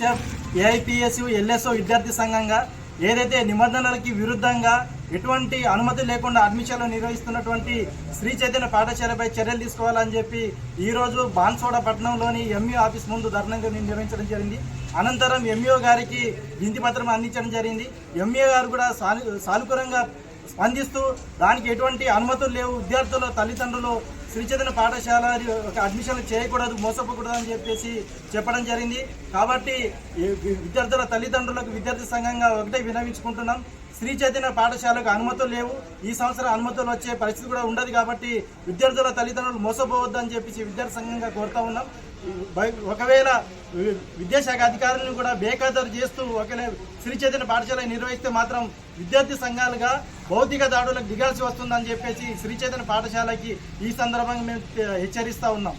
SF AIPSU ఎల్ఎస్ఓ విద్యార్థి సంఘంగా ఏదైతే నిబంధనలకి విరుద్ధంగా ఎటువంటి అనుమతి లేకుండా అడ్మిషన్లు నిర్వహిస్తున్నటువంటి శ్రీ చైతన్య పాఠశాలపై చర్యలు తీసుకోవాలని చెప్పి ఈరోజు బాన్సోడ పట్టణంలోని ఎంఈ ఆఫీస్ ముందు ధర్నా నిర్వహించడం జరిగింది. అనంతరం ఎంఈఓ గారికి వింతి పత్రం అందించడం జరిగింది. ఎంఈఓ గారు కూడా సాను సానుకూలంగా స్పందిస్తూ దానికి ఎటువంటి అనుమతులు లేవు. విద్యార్థుల తల్లిదండ్రులు శ్రీ పాఠశాల ఒక అడ్మిషన్లు చేయకూడదు మోసపోకూడదు అని చెప్పేసి చెప్పడం జరిగింది. కాబట్టి విద్యార్థుల తల్లిదండ్రులకు విద్యార్థి సంఘంగా ఒకటే వినవించుకుంటున్నాం శ్రీ చైతన్య పాఠశాలకు అనుమతులు లేవు. ఈ సంవత్సరం అనుమతులు వచ్చే పరిస్థితి కూడా ఉండదు కాబట్టి విద్యార్థుల తల్లిదండ్రులు మోసపోవద్దు అని చెప్పేసి విద్యార్థి సంఘంగా కోరుతా ఉన్నాం. ఒకవేళ వి- విద్యాశాఖ అధికారులను కూడా బేఖాతరు చేస్తూ ఒకవేళ శ్రీ చైతన్య పాఠశాల నిర్వహిస్తే మాత్రం విద్యార్థి సంఘాలుగా భౌతిక దాడులకు దిగాల్సి వస్తుందని చెప్పేసి శ్రీ చైతన్య పాఠశాలకి ఈ సందర్భంగా మేము హెచ్చరిస్తూ ఉన్నాం.